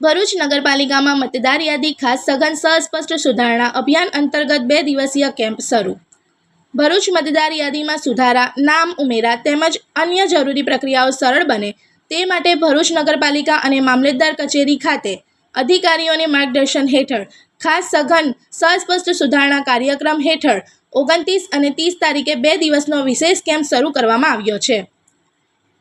ભરૂચ નગરપાલિકામાં મતદાર યાદી ખાસ સઘન સસ્પષ્ટ સુધારણા અભિયાન અંતર્ગત બે દિવસીય કેમ્પ શરૂ. ભરૂચ મતદાર યાદીમાં સુધારા, નામ ઉમેરા તેમજ અન્ય જરૂરી પ્રક્રિયાઓ સરળ બને તે માટે ભરૂચ નગરપાલિકા અને મામલતદાર કચેરી ખાતે અધિકારીઓને માર્ગદર્શન હેઠળ ખાસ સઘન સસ્પષ્ટ સુધારણા કાર્યક્રમ હેઠળ ઓગણત્રીસ અને ત્રીસ તારીખે બે દિવસનો વિશેષ કેમ્પ શરૂ કરવામાં આવ્યો છે.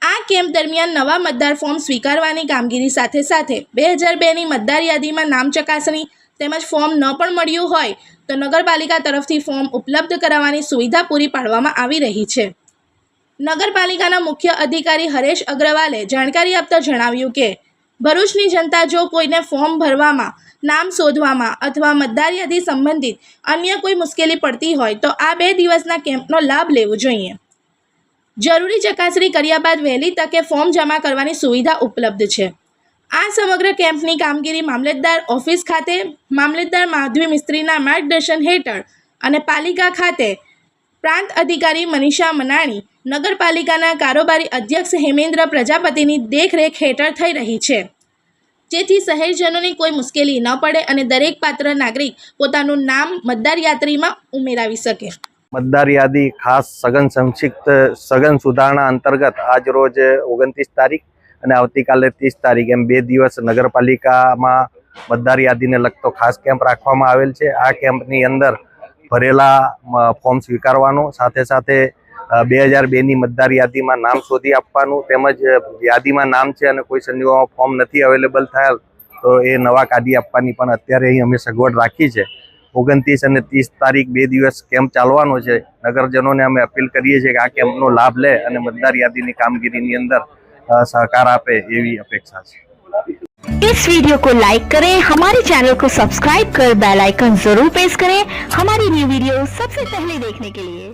આ કેમ્પ દરમિયાન નવા મતદાર ફોર્મ સ્વીકારવાની કામગીરી સાથે સાથે બે હજાર બેની મતદાર યાદીમાં નામ ચકાસણી તેમજ ફોર્મ ન પણ મળ્યું હોય તો નગરપાલિકા તરફથી ફોર્મ ઉપલબ્ધ કરાવવાની સુવિધા પૂરી પાડવામાં આવી રહી છે. નગરપાલિકાના મુખ્ય અધિકારી હરેશ અગ્રવાલે જાણકારી આપતા જણાવ્યું કે, ભરૂચની જનતા જો કોઈને ફોર્મ ભરવામાં, નામ શોધવામાં અથવા મતદાર યાદી સંબંધિત અન્ય કોઈ મુશ્કેલી પડતી હોય તો આ બે દિવસના કેમ્પનો લાભ લેવો જોઈએ. જરૂરી ચકાસણી કર્યા બાદ વહેલી તકે ફોર્મ જમા કરવાની સુવિધા ઉપલબ્ધ છે. આ સમગ્ર કેમ્પની કામગીરી મામલતદાર ઓફિસ ખાતે, મામલતદાર માધવી મિસ્ત્રીના માર્ગદર્શન હેઠળ અને પાલિકા ખાતે પ્રાંત અધિકારી મનીષા મનાણી, નગરપાલિકાના કારોબારી અધ્યક્ષ હેમેન્દ્ર પ્રજાપતિની દેખરેખ હેઠળ થઈ રહી છે. જેથી શહેરજનોની કોઈ મુશ્કેલી ન પડે અને દરેક પાત્ર નાગરિક પોતાનું નામ મતદાર યાત્રીમાં ઉમેરાવી શકે. મતદાર યાદી, ખાસ સઘન સંક્ષિપ્ત, સઘન સુધારણા અંતર્ગત આજ રોજ ઓગણત્રીસ તારીખ અને આવતીકાલે ત્રીસ તારીખ એમ બે દિવસ નગરપાલિકામાં મતદાર યાદીને લગતો ખાસ કેમ્પ રાખવામાં આવેલ છે. આ કેમ્પની અંદર ભરેલા ફોર્મ સ્વીકારવાનું, સાથે સાથે બે હજાર બેની મતદાર યાદીમાં નામ શોધી આપવાનું તેમજ યાદીમાં નામ છે અને કોઈ સંજોગોમાં ફોર્મ નથી અવેલેબલ થયેલ, તો એ નવા કાઢી આપવાની પણ અત્યારે અહીં અમે સગવડ રાખી છે. ઓગણત્રીસ અને ત્રીસ તારીખ બે દિવસ કેમ્પ ચાલવાનો છે નગરજનોને અમે અપીલ કરીએ છીએ કે આ કેમ્પનો લાભ લે અને મતદાર યાદીની કામગીરીની અંદર અ, સહકાર આપે એવી અપેક્ષા છે इस वीडियो को लाइक करें हमारे चैनल को सब्सक्राइब कर बेल आइकन जरूर प्रेस करें हमारी न्यू वीडियो सबसे पहले देखने के लिए